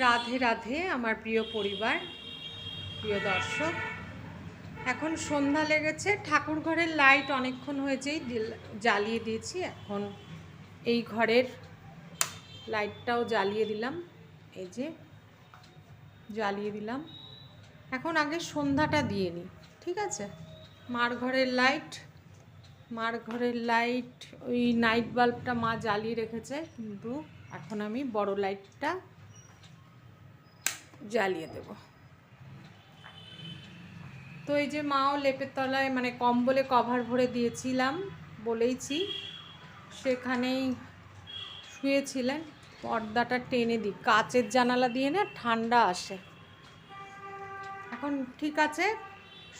রাধে রাধে, আমার প্রিয় পরিবার, প্রিয় দর্শক। এখন সন্ধ্যা লেগেছে, ঠাকুর ঘরের লাইট অনেকক্ষণ হয়েছেই জ্বালিয়ে দিয়েছি। এখন এই ঘরের লাইটটাও জ্বালিয়ে দিলাম, এই যে জ্বালিয়ে দিলাম। এখন আগে সন্ধ্যাটা দিয়ে নিই, ঠিক আছে? মার ঘরের লাইট মার ঘরের লাইট ওই নাইট বাল্বটা মা জ্বালিয়ে রেখেছে, কিন্তু এখন আমি বড় লাইটটা জ্বালিয়ে দেব। তো এই যে মাও লেপের তলায় মানে কম্বলে কভার ভরে দিয়েছিলাম বলেইছি, সেখানেই শুয়েছিলেন। পর্দাটা টেনে দিই। কাচের জানালা দিয়ে না ঠান্ডা আসে। এখন ঠিক আছে,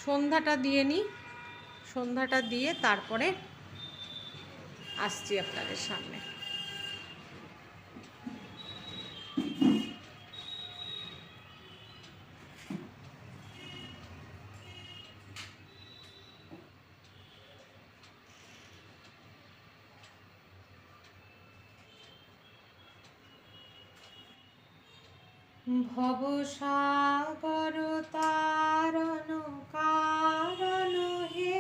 সন্ধ্যাটা দিয়ে নিই সন্ধ্যাটা দিয়ে তারপরে আসছি আপনাদের সামনে। ভবসাগর তারণ কারণ হে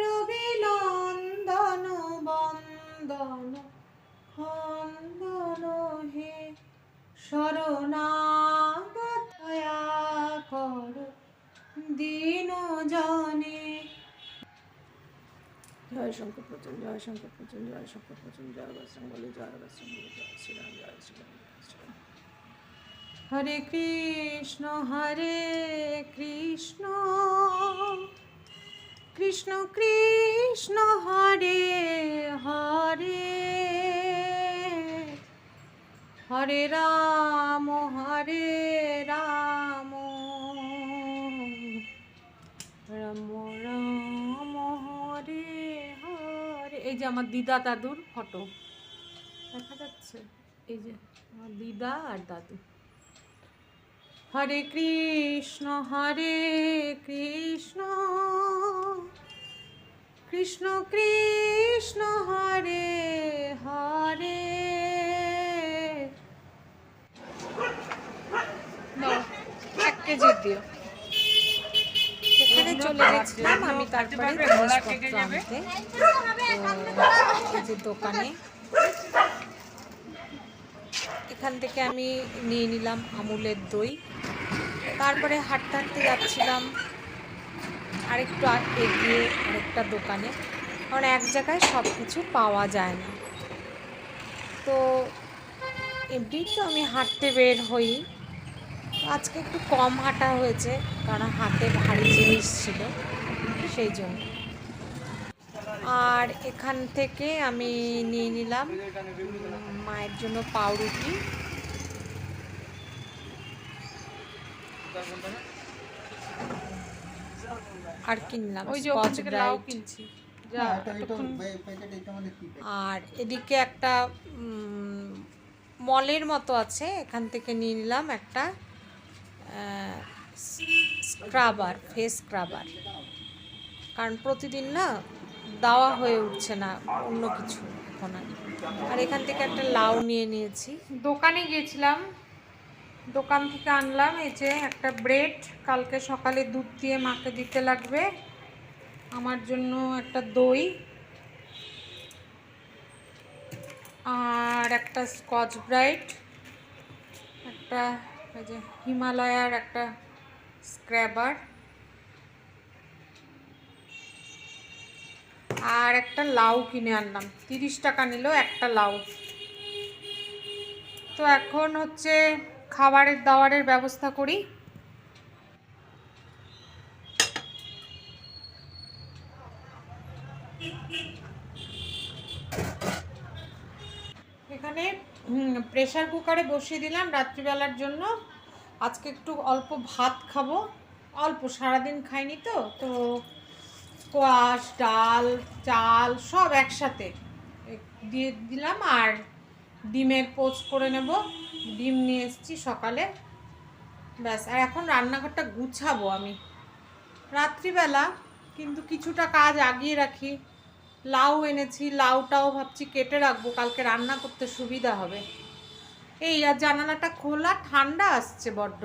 রবি নন্দন বন্দন, খন্দন হে শরণাগতয়া কর, দিন জনে। জয় শঙ্কর প্রচুর জয় শঙ্কর প্রচুর জয় শঙ্কর প্রচুর জয় বলে জয় শ্রীরাম জয় শ্রীরাম জয় শ্রীরাম। হরে কৃষ্ণ হরে কৃষ্ণ। কৃষ্ণ কৃষ্ণ, হরে হরে। হরে রাম হরে রাম। রাম রাম, হরে হরে। এই যে আমার দিদা দাদুর ফটো দেখা যাচ্ছে। এই যে আমার দিদা আর দাদু। হরে কৃষ্ণ হরে কৃষ্ণ। কৃষ্ণ কৃষ্ণ হরে হরে। এক কেজি দিও। এখানে চলে গেছিলাম আমি তারপরে জিনিসপত্র আনতে। দোকানে এখান থেকে আমি নিয়ে নিলাম আমুলের দই। তারপরে হাঁটতে হাঁটতে যাচ্ছিলাম আরেকটু এগিয়ে আরেকটা দোকানে। কারণ এক জায়গায় সব কিছু পাওয়া যায় না। তো এমনি তো আমি হাঁটতে বের হই। আজকে একটু কম হাঁটা হয়েছে, কারণ হাতে ভারী জিনিস ছিল, সেই জন্য। আর এখান থেকে আমি নিয়ে নিলাম মায়ের জন্য পাউরুটি। আর কিনলাম ওই যে লাউ কিনছি। হ্যাঁ? আর এদিকে একটা মলের মতো আছে। এখান থেকে নিয়ে নিলাম একটা স্ক্রাবার ফেস স্ক্রাবার। কারণ প্রতিদিন না দেওয়া হয়ে উঠছে না, অন্য কিছু আর। এখান থেকে একটা লাউ নিয়ে নিয়েছি। দোকানে গিয়েছিলাম, দোকান থেকে আনলাম, এই যে একটা ব্রেড, কালকে সকালে দুধ দিয়ে মাকে দিতে লাগবে, আমার জন্য একটা দই, আর একটা স্কচ ব্রাইট, একটা যে হিমালয়ার একটা স্ক্র্যাবার আর একটা লাউ কিনে আনলাম। তিরিশ টাকা নিল একটা লাউ। তো এখন হচ্ছে খাবারের দাবারের ব্যবস্থা করি। এখানে প্রেশার কুকারে বসিয়ে দিলাম রাত্রিবেলার জন্য। আজকে একটু অল্প ভাত খাব। অল্প সারাদিন খাইনি তো তো কোয়াশ ডাল, চাল সব একসাথে। দিয়ে দিলাম আর ডিমের পোচ করে নেব। ডিম নিয়ে এসেছি সকালে। ব্যাস, আর এখন রান্নাঘরটা গুছাবো আমি। রাত্রিবেলা কিন্তু কিছুটা কাজ আগিয়ে রাখি। লাউ এনেছি, লাউটাও ভাবছি কেটে রাখব, কালকে রান্না করতে সুবিধা হবে। এই, আর জানালাটা খোলা, ঠান্ডা আসছে বড্ড।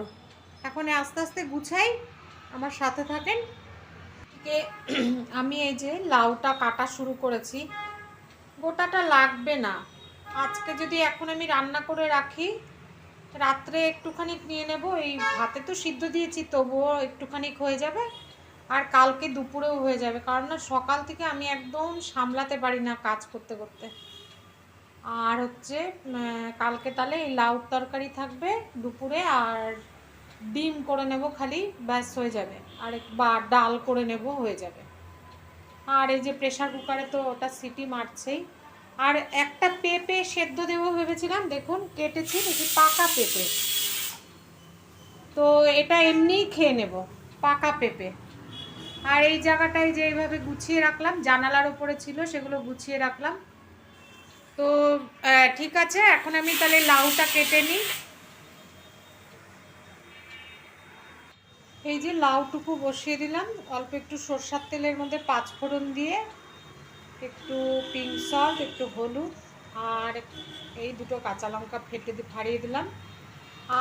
এখন আস্তে আস্তে গুছাই, আমার সাথে থাকেন কে আমি এই যে লাউটা কাটা শুরু করেছি, গোটাটা লাগবে না। আজকে যদি এখন আমি রান্না করে রাখি, রাত্রে একটুখানি নিয়ে নেব, এই ভাতে তো সিদ্ধ দিয়েছি, তবুও একটুখানি হয়ে যাবে আর কালকে দুপুরেও হয়ে যাবে। কারণ না, সকাল থেকে আমি একদম সামলাতে পারি না কাজ করতে করতে। আর হচ্ছে কালকে তাহলে এই লাউ তরকারি থাকবে দুপুরে আর ডিম করে নেব খালি, ব্যাস হয়ে যাবে। আর বা ডাল করে নেব, হয়ে যাবে। আর এই যে প্রেসার কুকারে তো ওটা সিটি মারছেই। আর একটা পেঁপে সেদ্ধ দেবো ভেবেছিলাম, দেখুন কেটেছি, দেখি পাকা পেঁপে। তো এটা এমনিই খেয়ে নেব, পাকা পেঁপে। আর এই জায়গাটায় যে এইভাবে গুছিয়ে রাখলাম, জানালার ওপরে ছিল, সেগুলো গুছিয়ে রাখলাম। তো ঠিক আছে, এখন আমি তাহলে লাউটা কেটে নিই। এই যে লাউটুকু বসিয়ে দিলাম, অল্প একটু সর্ষার তেলের মধ্যে পাঁচ ফোড়ন দিয়ে, একটু পিঙ্ক সল্ট একটু হলুদ, আর এই দুটো কাঁচা লঙ্কা ফেটে ফাড়িয়ে দিলাম।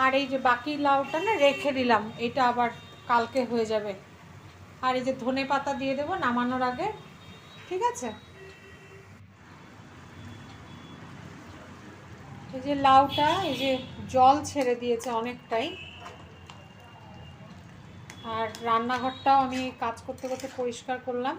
আর এই যে বাকি লাউটা না রেখে দিলাম, এটা আবার কালকে হয়ে যাবে। আর এই যে ধনে পাতা দিয়ে দেবো নামানোর আগে, ঠিক আছে? এই যে লাউটা, এই যে জল ছেড়ে দিয়েছে অনেকটাই আর রান্নাঘরটাও আমি কাজ করতে করতে পরিষ্কার করলাম।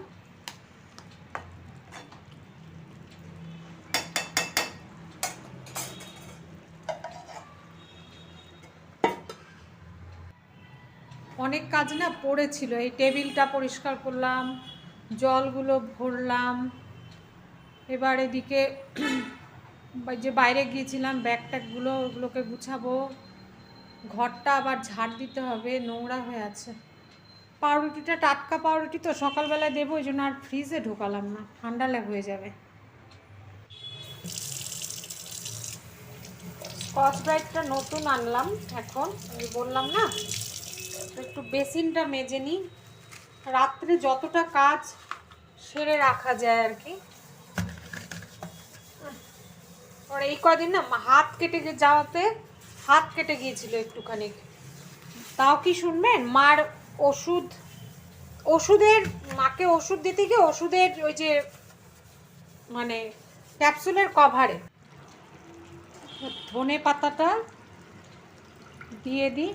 অনেক কাজ না পড়েছিল, এই টেবিলটা পরিষ্কার করলাম, জলগুলো ভরলাম, এবার এদিকে যে বাইরে গিয়েছিলাম, ব্যাগ ট্যাগগুলো ওগুলোকে গুছাবো। ঘরটা আবার ঝাড় দিতে হবে, নোংরা হয়ে আছে। পাউরুটিটা টাটকা পাউরুটি তো সকালবেলায় দেবো, ওই জন্য আর ফ্রিজে ঢোকালাম না, ঠান্ডা হয়ে যাবে। স্কচ ব্রাইটটা নতুন আনলাম এখন, আমি বললাম না, একটু বেসিনটা মেজে নিই। রাত্রে যতটা কাজ সেরে রাখা যায় আর কি। আর এই কদিন না হাত কেটে যাওয়াতে হাত কেটে গিয়েছিল একটুখানি। তাও কি শুনবেন? মার ওষুধ, ওষুধের, মাকে ওষুধ দিতে গিয়ে ওষুধের ওই যে মানে ক্যাপসুলের কভারে ধনে পাতাটা দিয়ে দিই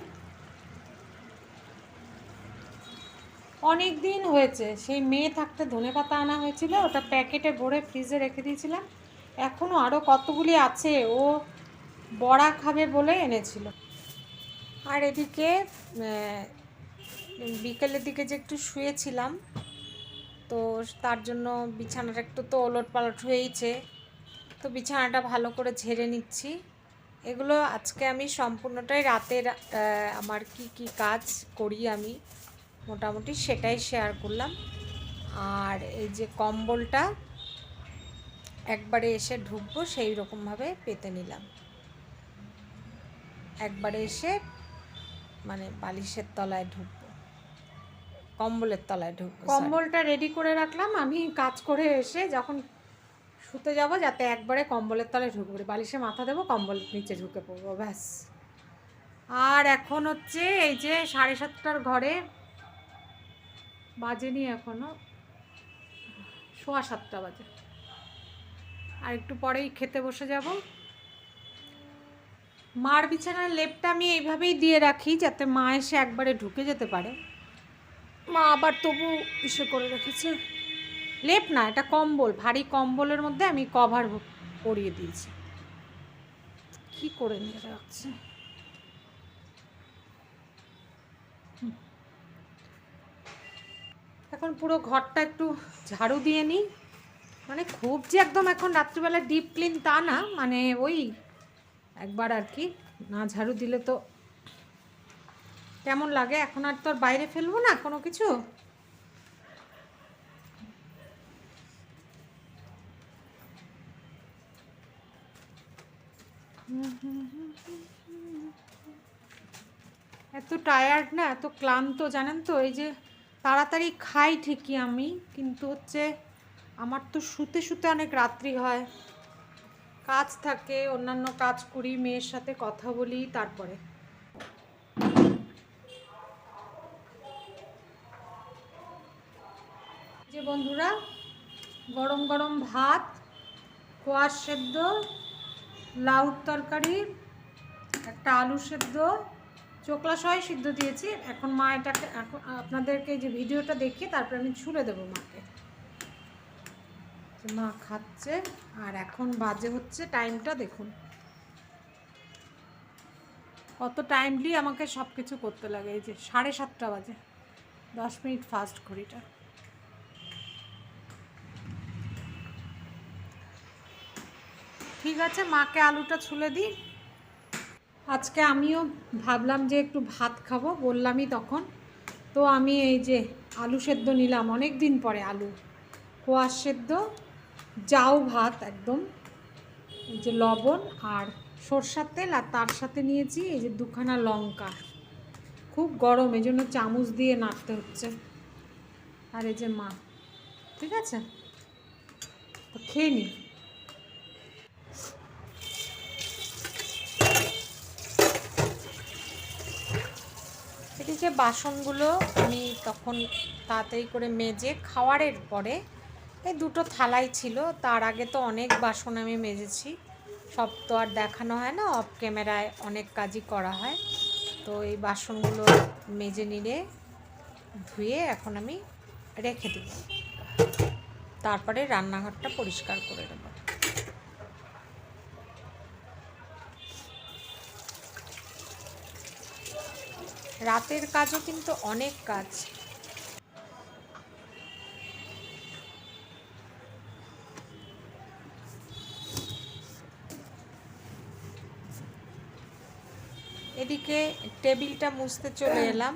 অনেক দিন হয়েছে, সেই মেয়ে থাকতে ধনে পাতা আনা হয়েছিল, ওটা প্যাকেটে ভরে ফ্রিজে রেখে দিয়েছিলাম। এখনও আরও কতগুলি আছে? ও বড়া খাবে বলে এনেছিল। আর এদিকে বিকেলের দিকে যে একটু শুয়েছিলাম, তো তার জন্য বিছানাটা একটু তো ওলট পালট হয়েইছে। তো বিছানাটা ভালো করে ঝেড়ে নিচ্ছি। এগুলো আজকে আমি সম্পূর্ণটাই রাতের আমার কি কি কাজ করি আমি, মোটামুটি সেটাই শেয়ার করলাম। আর এই যে কম্বলটা একবারে এসে ঢুকবো, সেই রকমভাবে পেতে নিলাম। একবারে এসে মানে বালিশের তলায় ঢুকবো। কম্বলের তলায় ঢুকবো কম্বলটা রেডি করে রাখলাম। আমি কাজ করে এসে যখন শুতে যাব, যাতে একবারে কম্বলের তলায় ঢুকবো। বালিশে মাথা দেবো, কম্বল নিচে ঢুকে পড়ব, ব্যাস। আর এখন হচ্ছে এই যে সাড়ে সাতটার ঘরে বাজেনি এখনও, সোয়া সাতটা বাজে। আর একটু পরেই খেতে বসে যাব। মার বিছানার লেপটা আমি এইভাবেই দিয়ে রাখি যাতে মা এসে একবারে ঢুকে যেতে পারে। মা আবার তবু ইসে করে রেখেছে। লেপ না এটা কম্বল ভারী কম্বলের মধ্যে আমি কভার পরিয়ে দিয়েছি। কি করে নিয়ে রাখছে? এখন পুরো ঘরটা একটু ঝাড়ু দিয়ে নিই। মানে খুব যে একদম এখন রাত্রিবেলা ডিপ ক্লিন তা না মানে ওই একবার আর কি, না ঝাড়ু দিলে তো কেমন লাগে? এখন আর তো আর বাইরে ফেলব না কোনো কিছু? এত টায়ার্ড না, এত ক্লান্ত, জানেন তো? এই যে তাড়াতাড়ি খাই ঠিকই আমি, কিন্তু হচ্ছে আমার তো শুতে শুতে অনেক রাত্রি হয়। কাজ থাকে, অন্যান্য কাজ করি, মেয়ের সাথে কথা বলি, তারপরে। যে বন্ধুরা, গরম গরম ভাত, কোয়াশ সেদ্ধ, লাউ তরকারি, একটা আলু সেদ্ধ, চোকলা সহাই সিদ্ধ দিয়েছি। এখন মা এটাকে, এখন আপনাদেরকে যে ভিডিওটা দেখিয়ে তারপরে আমি ছুলে দেবো মাকে। মা খাচ্ছে, আর এখন বাজে হচ্ছে টাইমটা দেখুন। কত টাইমলি আমাকে সব কিছু করতে লাগে। এই যে সাড়ে সাতটা বাজে। দশ মিনিট ফাস্ট ঘড়িটা। ঠিক আছে, মাকে আলুটা ছুলে দিই। আজকে আমিও ভাবলাম যে একটু ভাত খাব, বললামই তখন। তো আমি এই যে আলু সেদ্ধ নিলাম অনেক দিন পরে আলু। কোয়াশ সেদ্ধ জাউ ভাত একদম, এই যে লবণ আর সর্ষার তেল, আর তার সাথে নিয়েছি এই যে দুখানা লঙ্কা। খুব গরম, এই জন্য চামচ দিয়ে নাড়তে হচ্ছে। আর এই যে মা, ঠিক আছে? তো খেয়ে নিই এদিকে বাসনগুলো আমি তখন তাড়াতাড়ি করে মেজে খাওয়ারের পরে এই দুটো থালাই ছিল, তার আগে তো অনেক বাসন আমি মেজেছি। সব তো আর দেখানো হয় না অফ ক্যামেরায় অনেক কাজই করা হয়। তো এই বাসনগুলো মেজে নিলে ধুয়ে এখন আমি রেখে দেব। তারপরে রান্নাঘরটা পরিষ্কার করে দেব। রাতের কাজও কিন্তু অনেক কাজ। এদিকে টেবিলটা মুছতে চলে এলাম,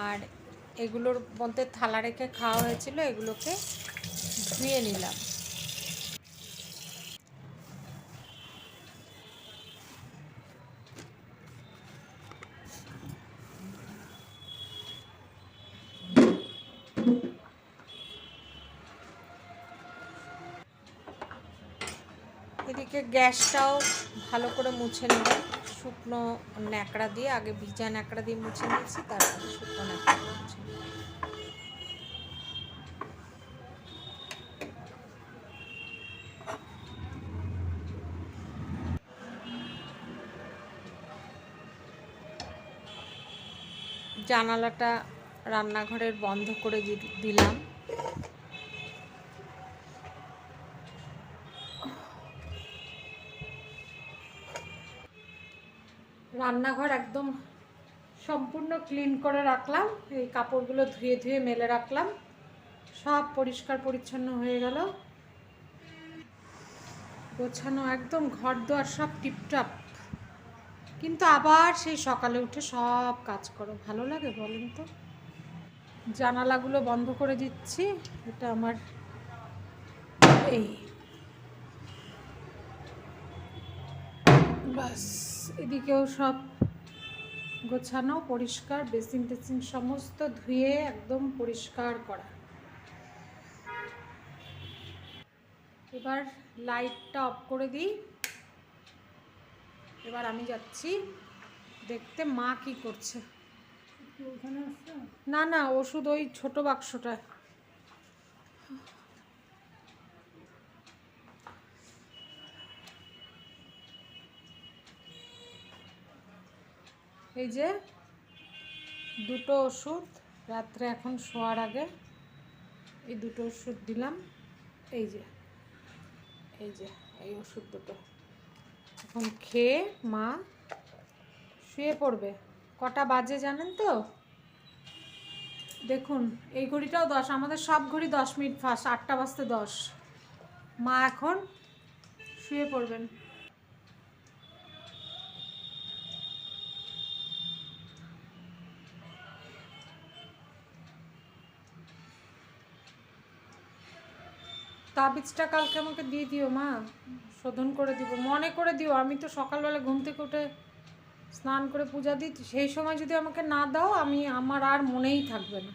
আর এগুলোর মধ্যে থালা রেখে খাওয়া হয়েছিল, এগুলোকে ধুয়ে নিলাম। এদিকে গ্যাসটাও ভালো করে মুছে নিলাম। শুকনো ন্যাকড়া দিয়ে আগে ভিজা ন্যাকড়া দিয়ে মুছে নিয়েছি, তারপরে শুকনো ন্যাকড়া দিয়ে মুছে জানালাটা রান্নাঘরের বন্ধ করে দিলাম। রান্নাঘর একদম সম্পূর্ণ ক্লিন করে রাখলাম। এই কাপড়গুলো ধুয়ে ধুয়ে মেলে রাখলাম। সব পরিষ্কার পরিচ্ছন্ন হয়ে গেল। গোছানো একদম ঘর দোয়ার সব টিপটাপ। কিন্তু আবার সেই সকালে উঠে সব কাজ করো। ভালো লাগে বলেন তো? জানালাগুলো বন্ধ করে দিচ্ছি। এটা আমার এই। বাস। এদিকেও সব গোছানো পরিষ্কার বেসিন টেসিন সমস্ত ধুয়ে একদম পরিষ্কার করা। এবার লাইটটা অফ করে দিই। এবার আমি যাচ্ছি দেখতে মা কি করছে। না না ওষুধ ওই ছোট বাক্সটা এই যে দুটো ওষুধ, রাত্রে এখন শোয়ার আগে এই দুটো ওষুধ দিলাম। এই যে এই যে, এই ওষুধ দুটো। এখন খেয়ে মা শুয়ে পড়বে। কটা বাজে জানেন তো? দেখুন, এই ঘড়িটাও দশ, আমাদের সব ঘড়ি দশ মিনিট ফার্স্ট আটটা বাজতে দশ। মা এখন শুয়ে পড়বেন। তাবিজটা কালকে আমাকে দিয়ে দিও, মা। শোধন করে দিব। মনে করে দিও, আমি তো সকালবেলা ঘুম থেকে উঠে স্নান করে পূজা দিই সেই সময় যদি আমাকে না দাও, আমি আমার আর মনেই থাকবে না।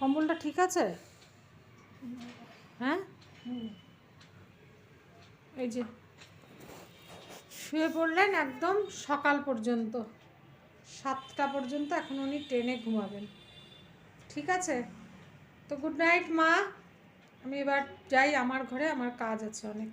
কম্বলটা ঠিক আছে? হ্যাঁ? এই যে, শুয়ে পড়লেন একদম সকাল পর্যন্ত। সাতটা পর্যন্ত এখন উনি ট্রেনে ঘুমাবেন। ঠিক আছে? তো গুড নাইট মা। আমি এবার যাই, আমার ঘরে আমার কাজ আছে অনেক।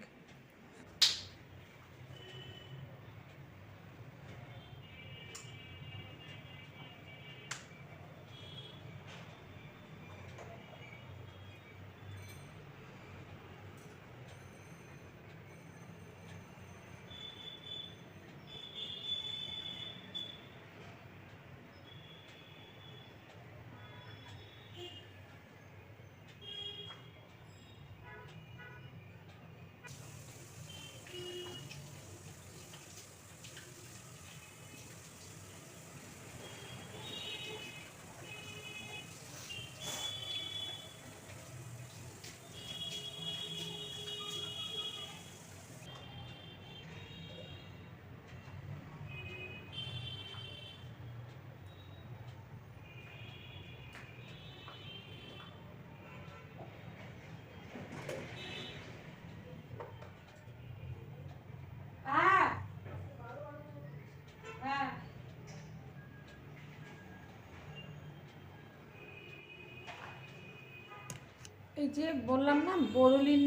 এই যে বললাম না, বোরোলিন,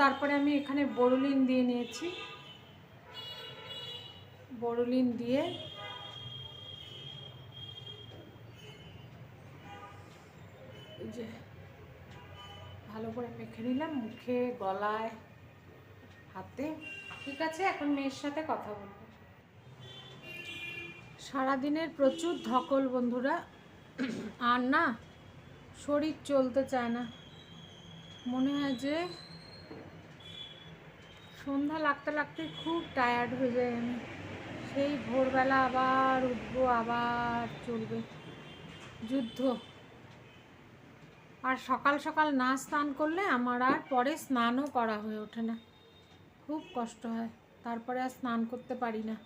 তারপরে আমি এখানে বোরোলিন দিয়ে নিয়েছি। বোরোলিন দিয়ে যে ভালো করে মেখে নিলাম মুখে, গলায়, হাতে। ঠিক আছে, এখন মেয়ের সাথে কথা বলব। সারাদিনের প্রচুর ধকল বন্ধুরা। আর না, শরীর চলতে চায় না। মনে হয় যে সন্ধ্যা লাগতে লাগতে খুব টায়ার্ড হয়ে যায় আমি। সেই ভোরবেলা আবার উঠবো, আবার চলবে। যুদ্ধ। আর সকাল সকাল না স্নান করলে আমার আর পরে স্নানও করা হয়ে ওঠে না। খুব কষ্ট হয়। তারপরে আর স্নান করতে পারি না।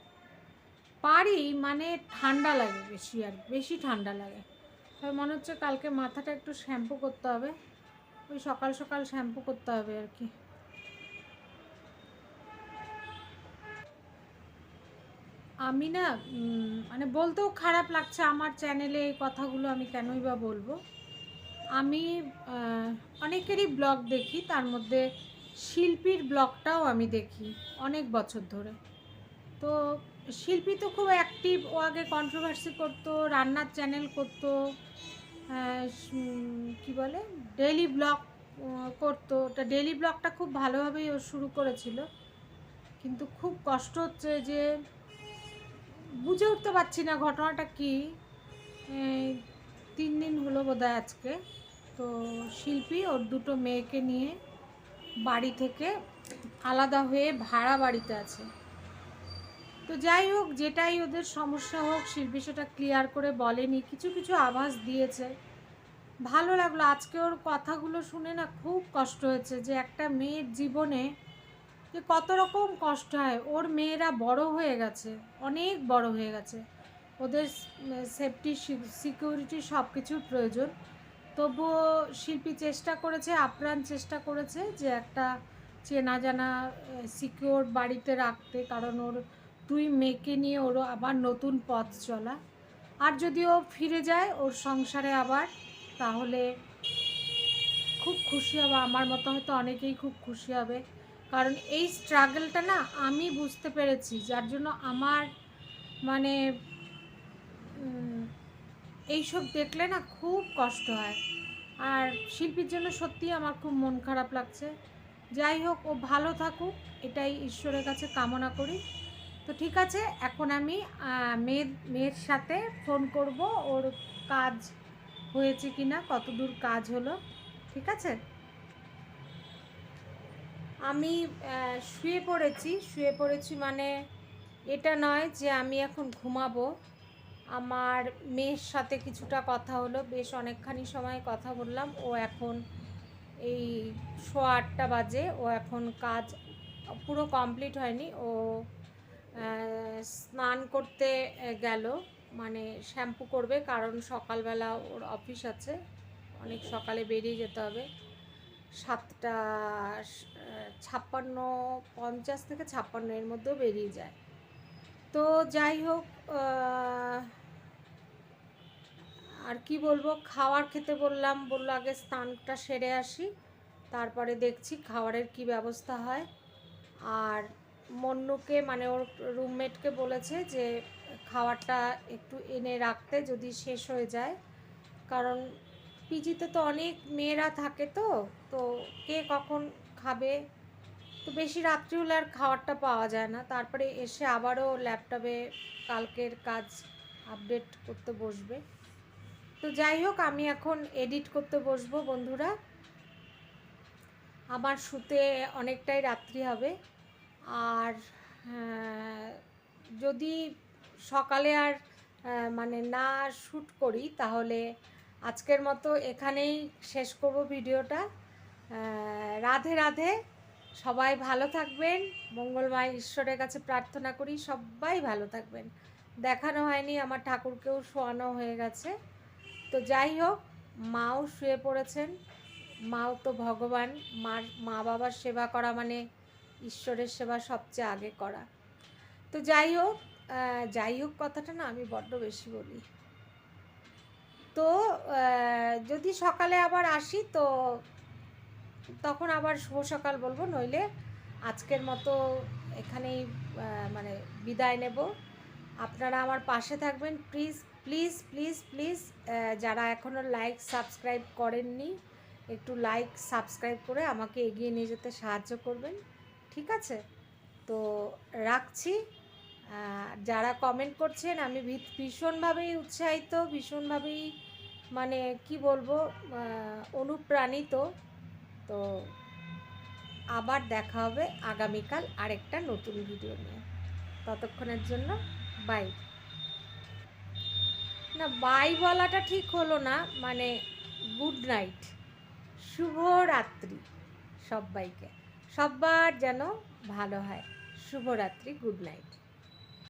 পারি মানে ঠান্ডা লাগে বেশি আর, বেশি ঠান্ডা লাগে। তবে মনে হচ্ছে কালকে মাথাটা একটু শ্যাম্পু করতে হবে। ওই সকাল সকাল শ্যাম্পু করতে হবে আর কি। আমি না মানে বলতেও খারাপ লাগছে আমার চ্যানেলে এই কথাগুলো আমি কেনই বা বলব। আমি অনেকেরই ব্লগ দেখি, তার মধ্যে শিল্পীর ব্লগটাও আমি দেখি অনেক বছর ধরে। তো শিল্পী তো খুব অ্যাক্টিভ ও আগে কন্ট্রোভার্সি করতো, রান্নার চ্যানেল করতো কি বলে? ডেইলি ব্লগ করতো। ওটা ডেইলি ব্লগটা খুব ভালোভাবেই ও শুরু করেছিল। কিন্তু খুব কষ্ট হচ্ছে যে বুঝে উঠতে পারছি না ঘটনাটা কি। তিন দিন হলো বোধহয় আজকে। তো শিল্পী ওর দুটো মেয়েকে নিয়ে বাড়ি থেকে আলাদা হয়ে ভাড়া বাড়িতে আছে। তো যাই হোক, যেটাই ওদের সমস্যা হোক, শিল্পী সেটা ক্লিয়ার করে বলেনি। কিছু কিছু আভাস দিয়েছে। ভালো লাগল। আজকে ওর কথাগুলো শুনে না খুব কষ্ট হয়েছে যে একটা মেয়ের জীবনে যে কত রকম কষ্ট হয়। ওর মেয়েরা বড় হয়ে গেছে, অনেক বড় হয়ে গেছে। ওদের সেফটি সিকিউরিটি সব কিছুর প্রয়োজন। তবুও শিল্পী চেষ্টা করেছে, আপ্রাণ চেষ্টা করেছে যে একটা চেনা জানা সিকিওর বাড়িতে রাখতে। কারণ ওর দুই মেয়েকে নিয়ে ওরও আবার নতুন পথ চলা। আর যদি ও ফিরে যায় ওর সংসারে আবার, তাহলে খুব খুশি হবে। আমার মতো হয়তো অনেকেই খুব খুশি হবে। কারণ এই স্ট্রাগলটা না আমি বুঝতে পেরেছি, যার জন্য আমার মানে এইসব দেখলে না খুব কষ্ট হয়। আর শিল্পীর জন্য সত্যি আমার খুব মন খারাপ লাগছে। যাই হোক, ও ভালো থাকুক। এটাই ঈশ্বরের কাছে কামনা করি। তো ঠিক আছে, এখন আমি মেয়ের মেয়ের সাথে ফোন করব, ওর কাজ হয়েছে কি না কত দূর কাজ হলো, ঠিক আছে? আমি শুয়ে পড়েছি শুয়ে পড়েছি মানে এটা নয় যে আমি এখন ঘুমাবো। আমার মেয়ের সাথে কিছুটা কথা হলো, বেশ অনেকখানি সময় কথা বললাম, ও এখন এই সোয়া আটটা বাজে, ও এখন কাজ পুরো কমপ্লিট হয়নি, ও স্নান করতে গেল। মানে শ্যাম্পু করবে, কারণ সকালবেলা ওর অফিস আছে। অনেক সকালে বেরিয়ে যেতে হবে। সাতটা, ছাপ্পান্ন, পঞ্চাশ থেকে ছাপ্পান্ন এর মধ্যেও বেরিয়ে যায়। তো যাই হোক আর কি বলব? খাওয়ার খেতে বললাম, বলল আগে স্নানটা সেরে আসি। তারপরে দেখছি খাবারের কি ব্যবস্থা হয়। আর মন্নুকে মানে ওর রুমমেটকে বলেছে যে খাবারটা একটু এনে রাখতে যদি শেষ হয়ে যায়। কারণ পিজিতে তো অনেক মেয়েরা থাকে তো তো কে কখন খাবে? তো বেশি রাত্রি হলে আর খাবারটা পাওয়া যায় না। তারপরে এসে আবারও ল্যাপটপে কালকের কাজ আপডেট করতে বসবে। তো যাই হোক, আমি এখন এডিট করতে বসবো বন্ধুরা। আমার শুতে অনেকটাই রাত্রি হবে। আর যদি সকালে আর মানে না শ্যুট করি তাহলে আজকের মতো এখানেই শেষ করব ভিডিওটা। আহ, রাধে রাধে। সবাই ভালো থাকবেন। মঙ্গলময় ঈশ্বরের কাছে প্রার্থনা করি সবাই ভালো থাকবেন। দেখানো হয়নি আমার ঠাকুরকেও শোয়ানো হয়ে গেছে। তো যাই হোক মাও শুয়ে পড়েছেন। মাও তো ভগবান মার মা বাবার সেবা করা মানে ঈশ্বরের সেবা সবচেয়ে আগে করা। তো যাই হোক যাই হোক কথাটা না, আমি বড্ড বেশি বলি। তো যদি সকালে আবার আসি, তো তখন আবার শুভ সকাল বলব, নইলে আজকের মতো এখানেই মানে বিদায় নেব। আপনারা আমার পাশে থাকবেন, প্লিজ প্লিজ প্লিজ প্লিজ যারা এখনও লাইক, সাবস্ক্রাইব করেননি, একটু লাইক, সাবস্ক্রাইব করে আমাকে এগিয়ে নিয়ে যেতে সাহায্য করবেন। ঠিক আছে? তো রাখছি। যারা কমেন্ট করছেন, আমি ভীষণভাবেই উৎসাহিত, ভীষণভাবেই মানে কি বলব অনুপ্রাণিত। তো আবার দেখা হবে আগামীকাল আরেকটা নতুন ভিডিও নিয়ে। ততক্ষণের জন্য বাই না বাই বলাটা ঠিক হলো না মানে গুড নাইট শুভ রাত্রি সবাইকে। সবার যেন ভালো হয়। শুভরাত্রি গুড নাইট।